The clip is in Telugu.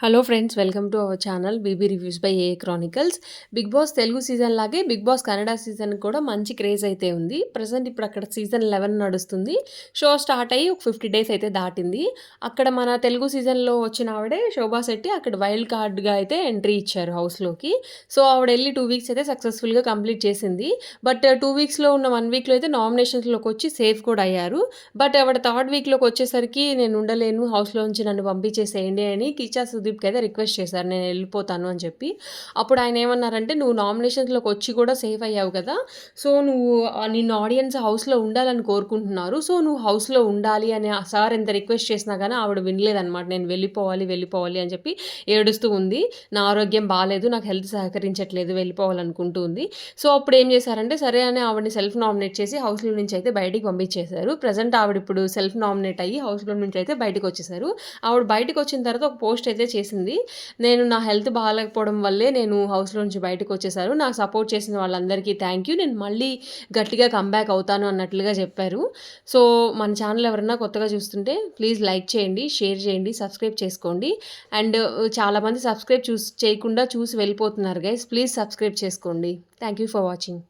Hello friends welcome to our channel BB reviews by a chronicles Bigg Boss Telugu season లాగే బిగ్ బాస్ కన్నడ సీజన్ కూడా మంచి క్రేజ్ అయితే ఉంది. ప్రజెంట్ ఇప్పుడు అక్కడ సీజన్ లెవెన్ నడుస్తుంది. షో స్టార్ట్ అయ్యి ఒక ఫిఫ్టీ డేస్ అయితే దాటింది. అక్కడ మన తెలుగు సీజన్లో వచ్చిన ఆవిడే శోభా శెట్టి అక్కడ వైల్డ్ కార్డ్గా అయితే ఎంట్రీ ఇచ్చారు హౌస్లోకి సో ఆవిడ వెళ్ళి టూ వీక్స్ అయితే సక్సెస్ఫుల్గా కంప్లీట్ చేసింది. బట్ టూ వీక్స్లో ఉన్న వన్ వీక్లో అయితే నామినేషన్స్లోకి వచ్చి సేఫ్ కూడా అయ్యారు. బట్ ఆవిడ థర్డ్ వీక్లోకి వచ్చేసరికి నేను ఉండలేను హౌస్లో నుంచి నన్ను పంపించేసేయండి అని కిచా సుదీప్కి అయితే రిక్వెస్ట్ చేశారు నేను వెళ్ళిపోతాను అని చెప్పి. అప్పుడు ఆయన ఏమన్నారంటే నువ్వు నామినేషన్స్లోకి వచ్చి కూడా సేఫ్ అయ్యావు కదా సో నువ్వు నిన్న నిన్ను ఆడియన్స్ హౌస్లో ఉండాలని కోరుకుంటున్నారు సో నువ్వు హౌస్లో ఉండాలి అని సార్ ఎంత రిక్వెస్ట్ చేసినా కానీ ఆవిడ వినలేదన్నమాట నేను వెళ్ళిపోవాలి వెళ్ళిపోవాలి అని చెప్పి ఏడుస్తూ ఉంది. నా ఆరోగ్యం బాగాలేదు నాకు హెల్త్ సహకరించట్లేదు వెళ్ళిపోవాలనుకుంటూ ఉంది. సో అప్పుడు ఏం చేశారంటే సరే అని ఆవిడని సెల్ఫ్ నామినేట్ చేసి హౌస్లో నుంచి అయితే బయటికి పంపించేశారు. ప్రజెంట్ ఆవిడ ఇప్పుడు సెల్ఫ్ నామినేట్ అయ్యి హౌస్లో నుంచి అయితే బయటకు వచ్చేసారు ఆవిడ బయటకు వచ్చిన తర్వాత ఒక పోస్ట్ అయితే చేసింది. నేను నా హెల్త్ బాగాలేకపోవడం వల్లే నేను హౌస్లో నుంచి బయటకు వచ్చేసారు. నాకు సపోర్ట్ చేసిన వాళ్ళందరికీ థ్యాంక్ యూ. నేను మళ్ళీ గట్టిగా కంబ్యాక్ అవుతాను అన్నట్లుగా చెప్పారు. సో మన ఛానల్ ఎవరన్నా కొత్తగా చూస్తుంటే ప్లీజ్ లైక్ చేయండి షేర్ చేయండి సబ్స్క్రైబ్ చేసుకోండి. అండ్ చాలామంది సబ్స్క్రైబ్ చూసి చేయకుండా చూసి వెళ్ళిపోతున్నారు గైస్. ప్లీజ్ సబ్స్క్రైబ్ చేసుకోండి. Thank you for watching.